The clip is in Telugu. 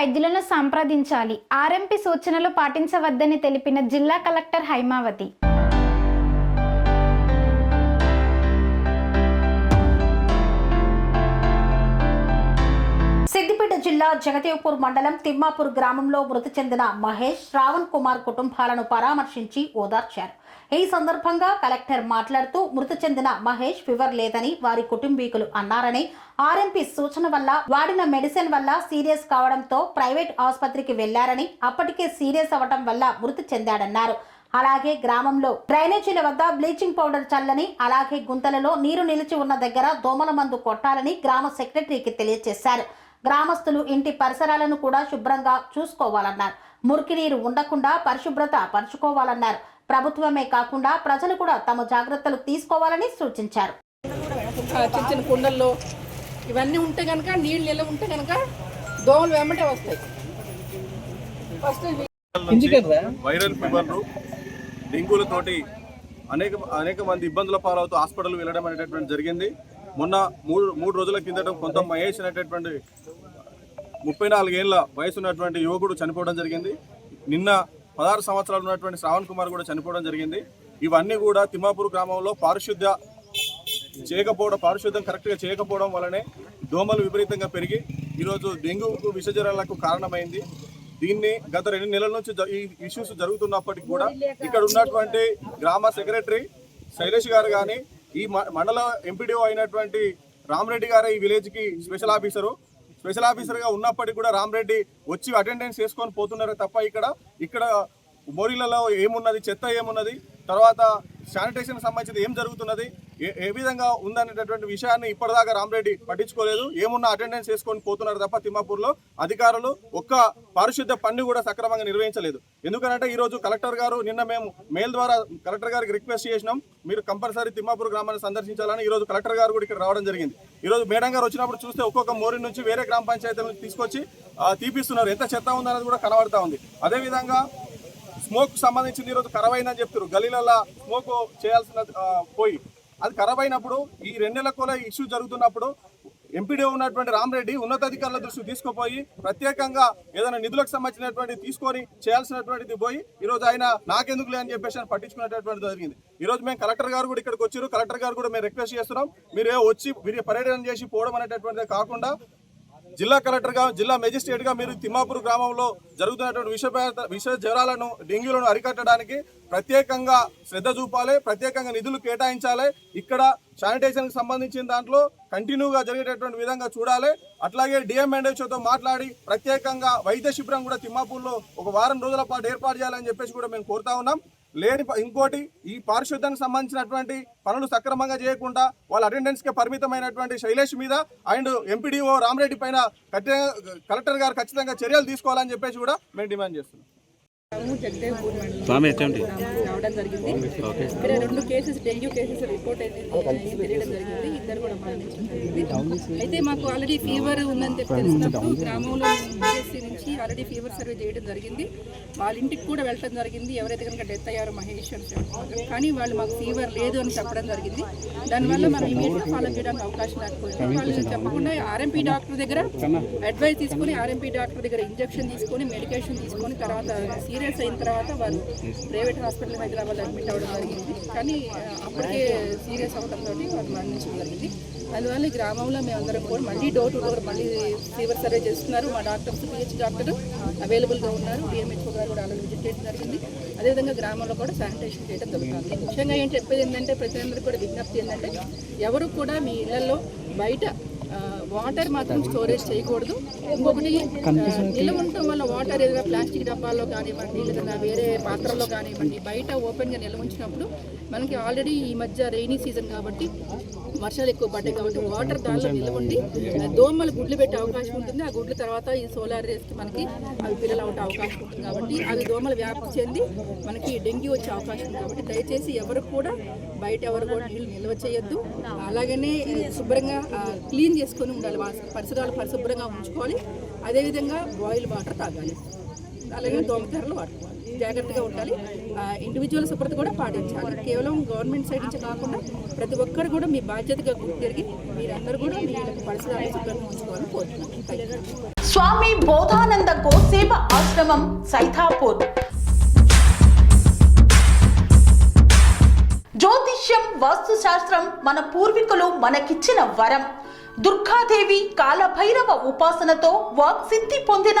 వైద్యులను సంప్రదించాలి. ఆర్ఎంపీ సూచనలు పాటించవద్దని తెలిపిన జిల్లా కలెక్టర్ హైమావతి. జిల్లా జగదేవ్పూర్ మండలం తిమ్మాపూర్ గ్రామంలో మృతి చెందిన మహేష్ శ్రావణ్ కుమార్ కుటుంబాలను పరామర్శించి ఓదార్చారు. ఈ సందర్భంగా కలెక్టర్ మాట్లాడుతూ మృతి చెందిన మహేష్ ఫీవర్ లేదని వారి కుటుంబీకులు అన్నారని ఆర్ఎంపీ సూచన వల్ల వాడిన మెడిసిన్ వల్ల సీరియస్ కావడంతో ప్రైవేట్ ఆసుపత్రికి వెళ్ళారని అప్పటికే సీరియస్ అవ్వటం వల్ల మృతి చెందాడన్నారు. అలాగే గ్రామంలో డ్రైనేజీల వద్ద బ్లీచింగ్ పౌడర్ చల్లని అలాగే గుంతలలో నీరు నిలిచి ఉన్న దగ్గర దోమల మందు కొట్టాలని గ్రామ సెక్రటరీకి తెలియజేశారు. గ్రామస్తులు ఇంటి పరిసరాలను కూడా శుభ్రంగా చూసుకోవాలన్నారు. మురికి నీరు ఉండకుండా పరిశుభ్రత పరుచుకోవాలన్నారు. ప్రభుత్వమే కాకుండా ప్రజలు కూడా తమ జాగ్రత్తలు తీసుకోవాలని సూచించారు. చిన్న చిన్న కుండల్లో ఇవన్నీ ఉంటే కనుక నీళ్ళు నిల్వ ఉంటే కనుక దోమలు వెంబటే వస్తాయి. ఫస్ట్ వైరల్ ఫీవర్లు డెంగ్యూలతోటి అనేక అనేక మంది ఇబ్బందుల పాలవుతూ హాస్పిటల్ వెళ్ళడం అనేటటువంటి జరిగింది. మొన్న మూడు మూడు రోజుల కిందట కొంత మహేష్ అనేటటువంటి ముప్పై నాలుగేళ్ళ వయసు ఉన్నటువంటి యువకుడు చనిపోవడం జరిగింది. నిన్న పదహారు సంవత్సరాలు ఉన్నటువంటి శ్రావణ్ కుమార్ కూడా చనిపోవడం జరిగింది. ఇవన్నీ కూడా తిమ్మాపూర్ గ్రామంలో పారిశుద్ధ్య చేయకపోవడం పారిశుద్ధ్యం కరెక్ట్గా చేయకపోవడం వల్లనే దోమలు విపరీతంగా పెరిగి ఈరోజు డెంగ్యూకు విషజ్వరాలకు కారణమైంది. దీన్ని గత రెండు నెలల నుంచి ఈ ఇష్యూస్ జరుగుతున్నప్పటికీ కూడా ఇక్కడ ఉన్నటువంటి గ్రామ సెక్రటరీ శైలేష్ గారు కానీ ఈ మ- మండల ఎంపీడీఓ అయినటువంటి రామరెడ్డి గారు ఈ విలేజ్కి స్పెషల్ ఆఫీసరు. స్పెషల్ ఆఫీసర్గా ఉన్నప్పటికీ కూడా రామరెడ్డి వచ్చి అటెండెన్స్ చేసుకొని పోతున్నారు తప్ప ఇక్కడ ఇక్కడ మోరీలలో ఏమున్నది చెత్త ఏమున్నది తర్వాత శానిటేషన్ సంబంధించి ఏం జరుగుతున్నది? ఏ ఏ విధంగా ఉందనేటటువంటి విషయాన్ని ఇప్పటిదాకా రామరెడ్డి పట్టించుకోలేదు. ఏమున్నా అటెండెన్స్ చేసుకొని పోతున్నారు తప్ప తిమ్మాపూర్లో అధికారులు ఒక్క పారిశుద్ధ పని కూడా సక్రమంగా నిర్వహించలేదు. ఎందుకంటే ఈరోజు కలెక్టర్ గారు నిన్న మేము మెయిల్ ద్వారా కలెక్టర్ గారికి రిక్వెస్ట్ చేసినాం. మీరు కంపల్సరీ తిమ్మాపూర్ గ్రామాన్ని సందర్శించాలని ఈరోజు కలెక్టర్ గారు కూడా ఇక్కడ రావడం జరిగింది. ఈరోజు మేడం గారు వచ్చినప్పుడు చూస్తే ఒక్కొక్క మోరి నుంచి వేరే గ్రామ పంచాయతీ నుంచి తీసుకొచ్చి తీపిస్తున్నారు. ఎంత చెత్త ఉందనేది కూడా కనబడతా ఉంది. అదేవిధంగా స్మోక్ సంబంధించింది ఈరోజు ఖరాబ్ అయిందని చెప్తారు గలీలలో స్మోక్ చేయాల్సిన పోయి. అది ఖరాబ్ అయినప్పుడు ఈ రెండు నెలల కూడా ఇష్యూ జరుగుతున్నప్పుడు ఎంపీడీ ఉన్నటువంటి రామరెడ్డి ఉన్నతాధికారుల దృష్టి తీసుకుపోయి ప్రత్యేకంగా ఏదైనా నిధులకు సంబంధించినటువంటి తీసుకొని చేయాల్సినటువంటిది పోయి ఈ రోజు ఆయన నాకెందుకులే అని చెప్పేసి ఆయన పట్టించుకునేటటువంటి జరిగింది. ఈరోజు మేము కలెక్టర్ గారు కూడా ఇక్కడికి వచ్చారు కలెక్టర్ గారు కూడా మేము రిక్వెస్ట్ చేస్తున్నాం. మీరు వచ్చి మీరు పర్యటన చేసి పోవడం అనేటటువంటిది కాకుండా జిల్లా కలెక్టర్గా జిల్లా మెజిస్ట్రేట్గా మీరు తిమ్మాపూర్ గ్రామంలో జరుగుతున్నటువంటి విష విష జ్వరాలను డెంగ్యూలను అరికట్టడానికి ప్రత్యేకంగా శ్రద్ధ చూపాలి ప్రత్యేకంగా నిధులు కేటాయించాలి. ఇక్కడ శానిటేషన్కి సంబంధించిన దాంట్లో కంటిన్యూగా జరిగేటటువంటి విధంగా చూడాలి. అట్లాగే డిఎంఎండ్హెచ్ఓతో మాట్లాడి ప్రత్యేకంగా వైద్య శిబిరం కూడా తిమ్మాపూర్లో ఒక వారం రోజుల పాటు ఏర్పాటు చేయాలని చెప్పేసి కూడా మేము కోరుతా ఉన్నాం. లేని ఇంకోటి ఈ పారిశుద్ధ్యానికి సంబంధించినటువంటి పనులు సక్రమంగా చేయకుండా వాళ్ళ అటెండెన్స్కి పరిమితమైనటువంటి శైలేష్ మీద అండ్ ఎంపీడీఓ రామరెడ్డి పైన కలెక్టర్ గారు ఖచ్చితంగా చర్యలు తీసుకోవాలని చెప్పేసి కూడా మేము డిమాండ్ చేస్తున్నాం. స్వామి ఎట్లాంటి మండలం రావడం జరిగింది. ఇక్కడ రెండు కేసెస్ డెంగ్యూ కేసెస్ రిపోర్ట్ అయితే తెలియడం జరిగింది. ఇద్దరు కూడా మరణించడం జరిగింది అయితే మాకు ఆల్రెడీ ఫీవర్ ఉందని చెప్పి తెలిసినప్పుడు గ్రామంలో బిఎస్సీ నుంచి ఆల్రెడీ ఫీవర్ సర్వే చేయడం జరిగింది. వాళ్ళ ఇంటికి కూడా వెళ్ళడం జరిగింది. ఎవరైతే కనుక డెత్ అయ్యారో మహేష్ అని చెప్పారు. కానీ వాళ్ళు మాకు ఫీవర్ లేదు అని చెప్పడం జరిగింది. దానివల్ల మనం ఇమీడియట్గా ఫాలో చేయడానికి అవకాశం లేకపోయింది వాళ్ళు చెప్పకుండా ఆర్ఎంపీ డాక్టర్ దగ్గర అడ్వైస్ తీసుకుని ఆర్ఎంపీ డాక్టర్ దగ్గర ఇంజెక్షన్ తీసుకొని మెడికేషన్ తీసుకొని తర్వాత సీరియస్ అయిన తర్వాత వాళ్ళు ప్రైవేట్ హాస్పిటల్ హైదరాబాద్ అడ్మిట్ అవ్వడం జరిగింది. కానీ అప్పటికే సీరియస్ అవ్వడంతో వాళ్ళు మరణించడం జరిగింది. అందువల్ల ఈ గ్రామంలో మేమందరం కూడా మళ్ళీ డోర్ టు డోర్ మళ్ళీ ఫీవర్ సర్వే చేస్తున్నారు. మా డాక్టర్స్ పిహెచ్ డాక్టర్ అవైలబుల్గా ఉన్నారు. డిఎంహెచ్ఓ గారు కూడా ఆల్రెడీ విజిట్ చేయడం జరిగింది. అదేవిధంగా గ్రామంలో కూడా శానిటేషన్ చేయడం జరుగుతుంది. ముఖ్యంగా ఏం చెప్పేది ఏంటంటే ప్రతి అందరూ కూడా విజ్ఞప్తి ఏంటంటే ఎవరు కూడా మీ ఇళ్ళలో బయట వాటర్ మాత్రం స్టోరేజ్ చేయకూడదు. ఇంకొకటి నిల్వ ఉండటం వల్ల వాటర్ ఏదైనా ప్లాస్టిక్ డబ్బాల్లో కానివ్వండి లేదా వేరే పాత్రల్లో కానివ్వండి బయట ఓపెన్గా నిల్వ ఉంచినప్పుడు మనకి ఆల్రెడీ ఈ మధ్య రెయినీ సీజన్ కాబట్టి వర్షాలు ఎక్కువ పడ్డాయి కాబట్టి వాటర్ దానిలో నిల్వ ఉండి దోమలు గుడ్లు పెట్టే అవకాశం ఉంటుంది. ఆ గుడ్ల తర్వాత ఈ సోలార్ రేస్కి మనకి అవి పిల్లలు అవటే అవకాశం ఉంటుంది కాబట్టి అవి దోమలు వ్యాప్తి చెంది మనకి డెంగ్యూ వచ్చే అవకాశం ఉంది కాబట్టి దయచేసి ఎవరు కూడా బయట ఎవరు కూడా నీళ్ళు నిల్వ చేయొద్దు. అలాగనే శుభ్రంగా క్లీన్ చేసుకొని ఉండాలి. వా- పరిసరాలు పరిశుభ్రంగా ఉంచుకోవాలి. అదేవిధంగా బాయిల్ వాటర్ తాగాలి. అలాగే దోమతెరలు వాడుకోవాలి. జాగ్రత్తగా ఉండాలి. ఇండివిజువల్ శుభ్రత కూడా పాటించాలి. కేవలం గవర్నమెంట్ సైడ్ నుంచి కాకుండా ప్రతి ఒక్కరు కూడా మీ బాధ్యతగా గుర్తిరిగి మీరందరూ కూడా మీ పరిసరాలను శుభ్రంగా ఉంచుకోవాలని కోరుతున్నాను. స్వామి బోధానంద గోసేవ ఆశ్రమం సైథాపూర్ జ్యోతిష్యం వాస్తుశాస్త్రం మన పూర్వీకులు మనకిచ్చిన వరం. దుర్గాదేవి కాలభైరవ ఉపాసనతో వాక్సిద్ధి పొందిన